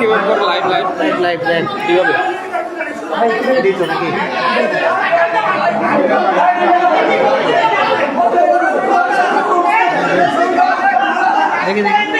কীভাবে করব live live live live কীভাবে? নাকি দেখি দেখি।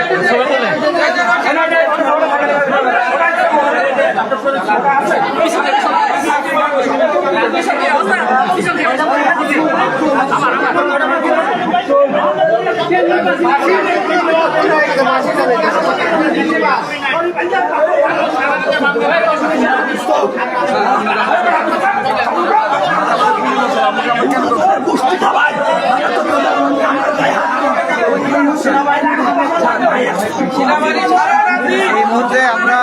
এই মুহূর্তে আমরা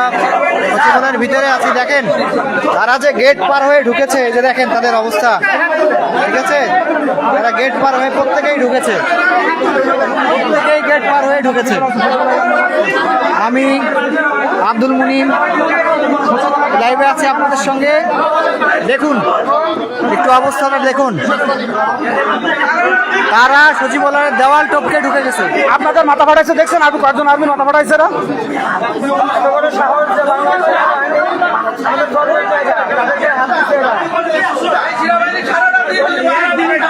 সচিবালয়ের ভিতরে আছি, দেখেন। তারা যে গেট পার হয়ে ঢুকেছে, এই যে দেখেন তাদের অবস্থা। ঠিক আছে? তারা গেট পার হয়ে প্রত্যেকেই ঢুকেছে। প্রত্যেকেই গেট পার হয়ে ঢুকেছে। আমি আব্দুল মুনিম লাইভে আছে আপনাদের সঙ্গে। দেখুন একটু অবস্থাটা দেখুন। তারা সচিবালয়ের দেওয়াল টপকে ঢুকে গেছে। আপনাদের মাথা ফাটাইছে দেখছেন? আর কয়েকজন আর্মির মাথা ফাটাইছে না এই দুইটা আছে এই দুই দিন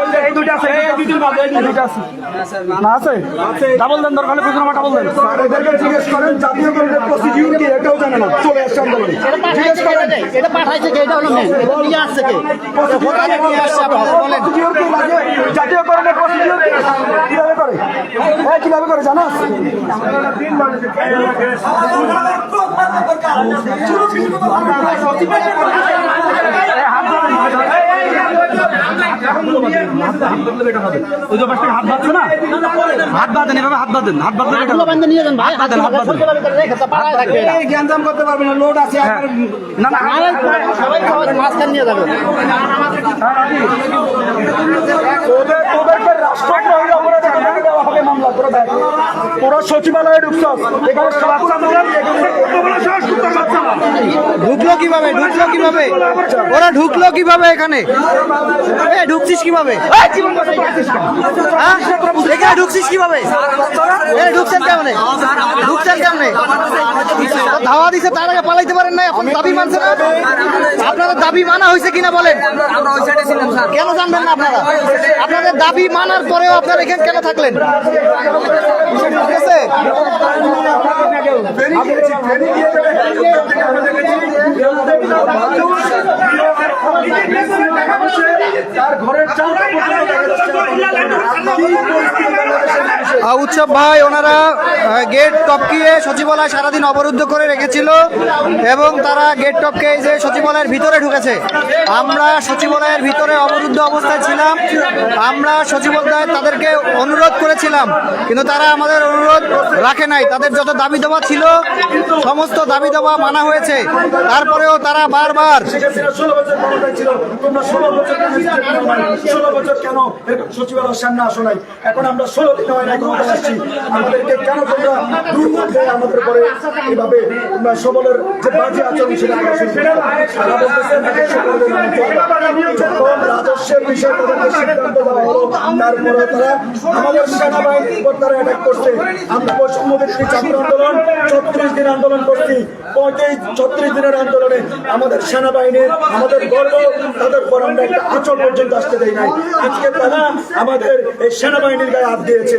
বাদে এই দুইটা আছে না আছে? ডাবল দেন দরকার হলে বুঝলাম ডাবল দেন। এদেরকে জিজ্ঞেস করেন জাতীয় করিডোর প্রসিডিউর কি এটাও জানে না। চলে আসছে আন্দোলনে। জিজ্ঞেস করেন। এটা পাঠাইছে কে? এটা হলো মেন এটা নিয়ে আসছে কে? কোথায় নিয়ে আসছে বলেন। প্রসিডিউর কি লাগে জাতীয় করিডোর প্রসিডিউর কীভাবে করে? হ্যাঁ কীভাবে করে জানাস ওই যে পাশে হাত বাঁধছে না? হাত বাঁধেন এভাবে হাত বাঁধেন হাত বাঁধলে এটা হবে। নিয়ে যান ভাই। হাত বাঁধেন করতে পারবে না লোড আছে হ্যাঁ। না না সবাই মাঝখানে নিয়ে যাবে। তোদের তোদেরকে রাষ্ট্রদ্রোহী করে তোরা সচিবালয়ে এখানে বাচ্চা ঢুকলো কীভাবে? ঢুকলো কীভাবে? ওরা ঢুকলো কীভাবে এখানে? ঢুকছিস কীভাবে? হ্যাঁ? এখানে ঢুকছিস কীভাবে? ঢুকছেন কেমনে? কেমনে ধাওয়া দিছে তার আগে পালাইতে পারেন না এখন দাবি মানছে না? আপনাদের দাবি মানা হয়েছে কিনা বলেন? কেন জানবেন না আপনারা? আপনাদের দাবি মানার পরেও আপনারা এখানে কেন থাকলেন? ঠিক আছে তার ঘরের আহ, উৎসব ভাই, ওনারা গেট টপকিয়ে সচিবালয় সারাদিন অবরুদ্ধ করে রেখেছিল এবং তারা গেট টপকে যে সচিবালয়ের ভিতরে ঢুকেছে। আমরা সচিবালয়ের ভিতরে অবরুদ্ধ অবস্থায় ছিলাম। আমরা সচিবালয় তাদেরকে অনুরোধ করেছিলাম, কিন্তু তারা আমাদের অনুরোধ রাখে নাই। তাদের যত দাবি দেওয়া ছিল, সমস্ত দাবি দেওয়া মানা হয়েছে। তারপরেও তারা বারবার সামনে আসো নাই। এখন আমরা ষোলো দিন হয় আসছি। আমাদেরকে কেন তোমরা আমাদের পরে এইভাবে তোমরা সবলের যে বাজে আচরণ সেটা রাজস্বের বিষয়ে তাদেরকে সিদ্ধান্ত দেওয়া হলো তারপরে তারা আমাদের উপর তারা অ্যাটাক করছে। আমরা ছাত্র আন্দোলন? ছত্রিশ দিন আন্দোলন করছি। পঁয়ত্রিশ, ছত্রিশ দিনের আন্দোলনে আমাদের সেনাবাহিনীর, আমাদের গর্ব তাদের পর আমরা একটা আচল পর্যন্ত আসতে দেয় নাই। আজকে তারা আমাদের এই সেনাবাহিনীর গায়ে হাত দিয়েছে।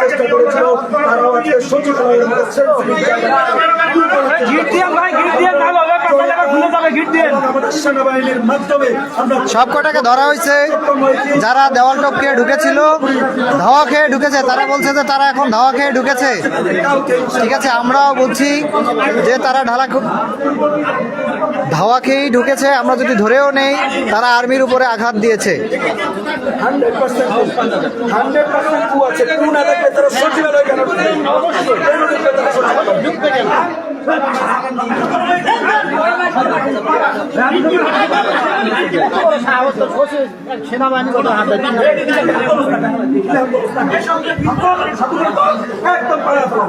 চেষ্টা করেছিল তারাও আজকে সচিবালয়ের মধ্যে sensitive জায়গায় দূর করার চেষ্টা গিট দিয়ে ভাই গিট দিয়ে না হবে পাঁচশো টাকা খুলে যাবে গিট দিয়ে আমাদের সেনাবাহিনীর মাধ্যমে আমরা সব কটাকে ধরা হয়েছে। যারা দেওয়াল টপকে ঢুকেছিল, ধাওয়া খেয়ে ঢুকেছে। তারা বলছে যে তারা এখন ধাওয়া খেয়ে ঢুকেছে। ঠিক আছে, আমরাও বলছি যে তারা ঢালা ধাওয়া খেয়েই ঢুকেছে। আমরা যদি ধরেও নেই, তারা আর্মির উপরে আঘাত দিয়েছে। পার্সেন্ট কু আছে কু না থাকলে তারা সচিবালয় কেন কেন ঢুকবে তারা সচিবালয়ে? একদম পাড়া ফেলো।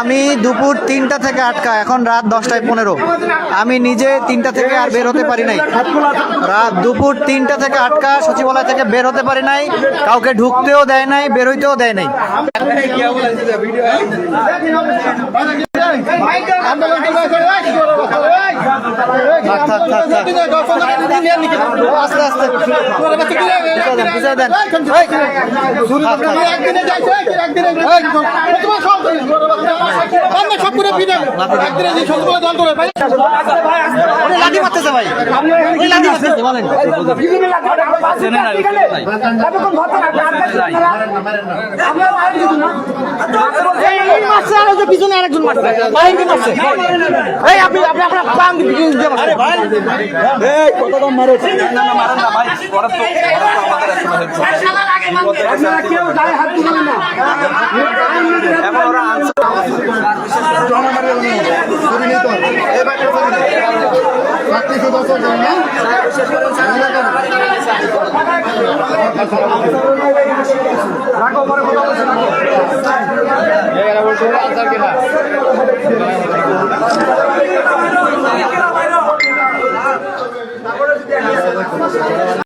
আমি দুপুর তিনটা থেকে আটকা এখন রাত দশটায় পনেরো। আমি নিজে তিনটা থেকে আর বের হতে পারি নাই। রাত দুপুর তিনটা থেকে আটকা সচিবালয় থেকে বের হতে পারি নাই। কাউকে ঢুকতেও দেয় নাই বের হইতেও দেয় নাই। থাক। আস্তে আস্তে পিছায় দেন, লাঠি পিছনে আরেকজন মারছে আপনি আপনি আপনার পান দিয়ে মারছে এই কত দাম মারে? আপনারা কেউ গায়ে হাত দিবেন না। রাখো পরে কথা বলছে রাখো